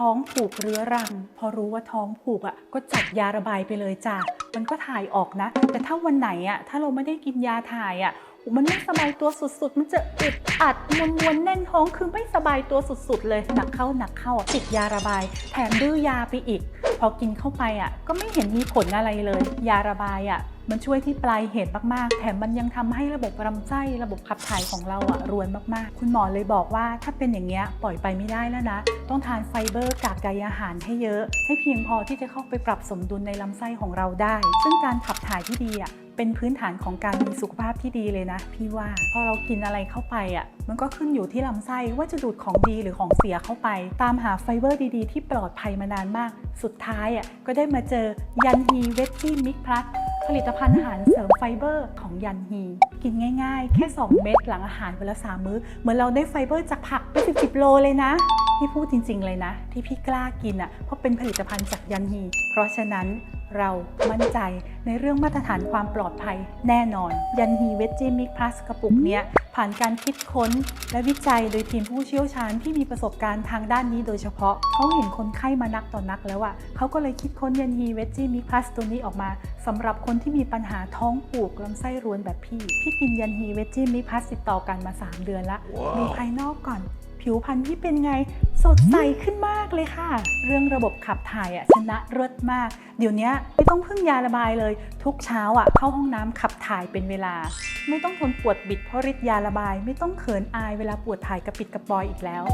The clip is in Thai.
ท้องผูกเรื้อรัง พอรู้ว่าท้องผูกอะก็จัดยาระบายไปเลยจ้ะมันก็ถ่ายออกนะ แต่ถ้าวันไหนอะถ้าเราไม่ได้กินยาถ่ายอะมันไม่สบายตัวสุดๆ มันจะอึดอัดมวนมวนแน่นท้องคือไม่สบายตัวสุดๆ เลยหนักเข้าหนักเข้าติดยาระบาย แถมดื้อยาไปอีก พอกินเข้าไปอะก็ไม่เห็นมีผลอะไรเลย ยาระบายอะ มันช่วยที่ปลายเหตุมาก ๆ แถมมันยังทำให้ระบบลำไส้ระบบขับถ่ายของเราอะรวนมาก ๆ คุณหมอเลยบอกว่าถ้าเป็นอย่างเงี้ยปล่อยไปไม่ได้แล้วนะ ต้องทานไฟเบอร์กากใยอาหารให้เยอะ ให้เพียงพอที่จะเข้าไปปรับสมดุลในลำไส้ของเราได้ ซึ่งการขับถ่ายที่ดีอะเป็นพื้นฐานของการมีสุขภาพที่ดีเลยนะ พี่ว่าพอเรากินอะไรเข้าไปอะมันก็ขึ้นอยู่ที่ลำไส้ว่าจะดูดของดีหรือของเสียเข้าไป ตามหาไฟเบอร์ดีๆ ที่ปลอดภัยมานานมาก สุดท้ายอะก็ได้มาเจอยันฮีเวจจี้มิกพลัส ผลิตภัณฑ์อาหารเสริมไฟเบอร์ของยันฮี กินง่ายๆ แค่ 2 เม็ดหลังอาหารเวลาสามมื้อ เหมือนเราได้ไฟเบอร์จากผักไปสิบสิบโลเลยนะ พี่พูดจริงๆเลยนะ ที่พี่กล้ากินอะเพราะเป็นผลิตภัณฑ์จากยันฮี เพราะฉะนั้น เรามั่นใจในเรื่องมาตรฐานความปลอดภัยแน่นอน ยันฮีเวจจี้มิกพลัสกระปุกเนี้ยผ่านการคิดค้น และวิจัยโดยทีมผู้เชี่ยวชาญที่มีประสบการณ์ทางด้านนี้โดยเฉพาะ เขาเห็นคนไข้มานักต่อนนักแล้วอะเขาก็เลยคิดค้นยันฮีเวจจี้มิพลัสตัวนี้ออกมาสำหรับคนที่มีปัญหาท้องผูกลำไส้รวนแบบพี่ พี่กินยันฮีเวจจี้มิพลัสติดต่อกันมา 3 เดือนละดูภายนอกก่อน ผิวพรรณที่เป็นไง สดใสขึ้นมากเลยค่ะ เรื่องระบบขับถ่ายอะชนะเลิศมาก เดี๋ยวนี้ไม่ต้องพึ่งยาระบายเลย ทุกเช้าอะเข้าห้องน้ำขับถ่ายเป็นเวลา ไม่ต้องทนปวดบิดเพราะฤทธิ์ยาระบาย ไม่ต้องเขินอายเวลาปวดถ่ายกระปิดกระปอยอีกแล้ว